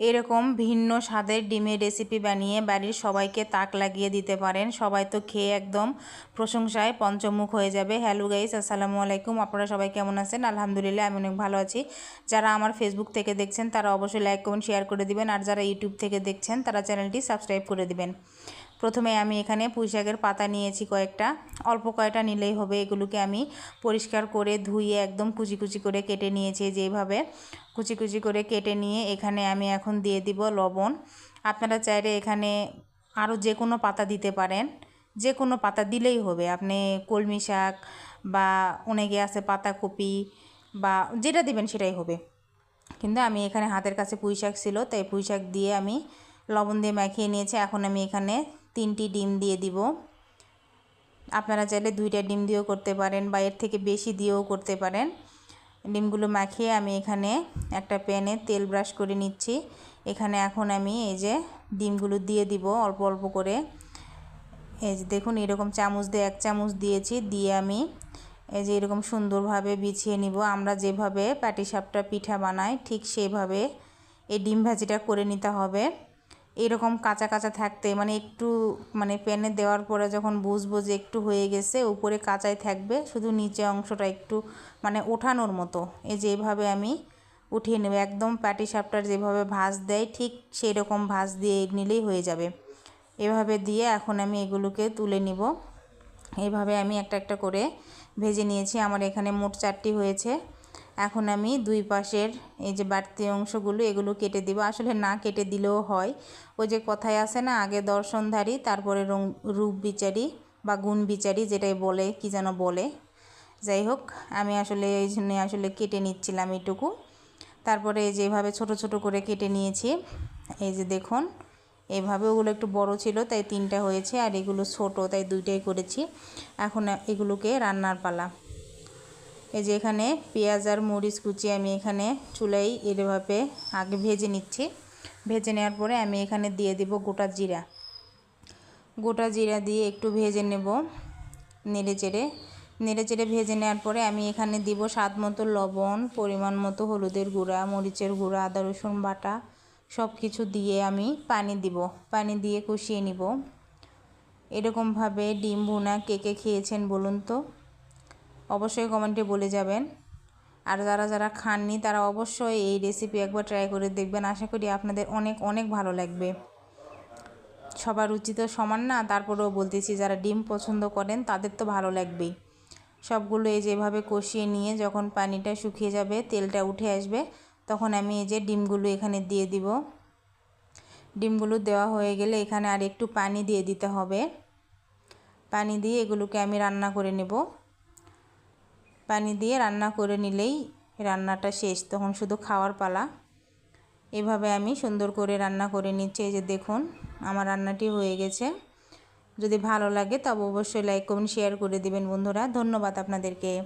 এরকম ভিন্ন স্বাদের ডিমের রেসিপি বানিয়ে বাড়ির সবাইকে তাক লাগিয়ে দিতে পারেন। সবাই তো খেয়ে একদম প্রশংসায় পঞ্চমুখ হয়ে যাবে। হ্যালো গাইস আসসালামু আলাইকুম। আপনারা সবাই কেমন আছেন? আলহামদুলিল্লাহ, আমি অনেক ভালো আছি। যারা আমার ফেসবুক থেকে দেখছেন, তারা অবশ্যই লাইক কমেন্ট শেয়ার করে দিবেন। আর যারা ইউটিউব থেকে দেখছেন, তারা চ্যানেলটি সাবস্ক্রাইব করে দিবেন। প্রথমে আমি এখানে পুঁইশাকের পাতা নিয়েছি কয়েকটা। অল্প কয়টা নিলেই হবে, এগুলোকে আমি পরিষ্কার করে ধুয়ে একদম কুচি কুচি করে কেটে নিয়েছি যেভাবে কুচি কুচি করে কেটে নিয়ে এখানে আমি এখন দিয়ে দিব লবণ। আপনারা চাইলে এখানে আরও যে কোনো পাতা দিতে পারেন। যে কোনো পাতা দিলেই হবে। আপনি কলমি শাক বা অনেকে আছে পাতাকপি বা যেটা দিবেন সেটাই হবে। কিন্তু আমি এখানে হাতের কাছে পুঁই শাক ছিল, তাই পুঁই শাক দিয়ে আমি লবণ দিয়ে মাখিয়ে নিয়েছি। এখন আমি এখানে তিনটি ডিম দিয়ে দিব। আপনারা চাইলে দুইটা ডিম দিয়েও করতে পারেন বা এর থেকে বেশি দিয়েও করতে পারেন। ডিমগুলো মাখিয়ে আমি এখানে একটা প্যানে তেল ব্রাশ করে নিচ্ছি। এখানে এখন আমি এই যে ডিমগুলো দিয়ে দিব অল্প অল্প করে। এই যে দেখুন, এরকম চামচ দিয়ে এক চামচ দিয়েছি। দিয়ে আমি এই যে এরকম সুন্দরভাবে বিছিয়ে নিব। আমরা যেভাবে পাটিসাপটা পিঠা বানাই, ঠিক সেভাবে এই ডিম ভাজিটা করে নিতে হবে। এরকম কাঁচা কাঁচা থাকতে মানে একটু মানে প্যানে দেওয়ার পরে যখন বুঝব যে একটু হয়ে গেছে, উপরে কাঁচাই থাকবে, শুধু নিচে অংশটা একটু মানে ওঠানোর মতো। এই যে এভাবে আমি উঠিয়ে নেব। একদম প্যাটি সাপটার যেভাবে ভাজ দেয়, ঠিক সেই রকম ভাজ দিয়ে নিলেই হয়ে যাবে। এভাবে দিয়ে এখন আমি এগুলোকে তুলে নিব। এভাবে আমি একটা একটা করে ভেজে নিয়েছি। আমার এখানে মোট চারটি হয়েছে। এখন আমি দুই পাশের এই যে বাড়তি অংশগুলো, এগুলো কেটে দিব। আসলে না কেটে দিলেও হয়। ওই যে কথায় আছে না, আগে দর্শনধারী, তারপরে রূপ বিচারি বা গুণ বিচারি যেটাই বলে, কি যেন বলে। যাই হোক, আমি আসলে এই জন্য আসলে কেটে নিচ্ছিলাম এইটুকু তারপরে যেভাবে ছোট ছোট করে কেটে নিয়েছি। এই যে দেখুন, এভাবে ওগুলো একটু বড় ছিল, তাই তিনটা হয়েছে, আর এগুলো ছোট, তাই দুইটাই করেছি। এখন এগুলোকে রান্নার পালা। এই যে এখানে পেঁয়াজ আর মরিচ কুচি আমি এখানে চুলাই এভাবে আগে ভেজে নিচ্ছি। ভেজে নেওয়ার পরে আমি এখানে দিয়ে দিব গোটা জিরা। গোটা জিরা দিয়ে একটু ভেজে নেব নেড়ে চেড়ে নেড়ে চেড়ে ভেজে নেওয়ার পরে আমি এখানে দিব স্বাদ মতো লবণ, পরিমাণ মতো হলুদের গুঁড়া, মরিচের গুঁড়া, আদা, রসুন বাটা সব কিছু দিয়ে আমি পানি দিব। পানি দিয়ে কষিয়ে নিব। এরকমভাবে ডিম ভুনা কে কে খেয়েছেন বলুন তো। অবশ্যই কমেন্টে বলে যাবেন। আর যারা যারা খাননি, তারা অবশ্যই এই রেসিপি একবার ট্রাই করে দেখবেন। আশা করি আপনাদের অনেক অনেক ভালো লাগবে। সবার রুচি তো সমান না, তারপরেও বলতেছি, যারা ডিম পছন্দ করেন, তাদের তো ভালো লাগবেই। সবগুলো এই যেভাবে কষিয়ে নিয়ে যখন পানিটা শুকিয়ে যাবে, তেলটা উঠে আসবে, তখন আমি এই যে ডিমগুলো এখানে দিয়ে দিব। ডিমগুলো দেওয়া হয়ে গেলে এখানে আর একটু পানি দিয়ে দিতে হবে। পানি দিয়ে এগুলোকে আমি রান্না করে নেব। পানি দিয়ে রান্না করে নিলেই রান্নাটা শেষ, তখন শুধু খাওয়ার পালা। এভাবে আমি সুন্দর করে রান্না করে নিচ্ছি। যে দেখুন, আমার রান্নাটি হয়ে গেছে। যদি ভালো লাগে তবে অবশ্যই লাইক কমেন্ট শেয়ার করে দিবেন বন্ধুরা। ধন্যবাদ আপনাদেরকে।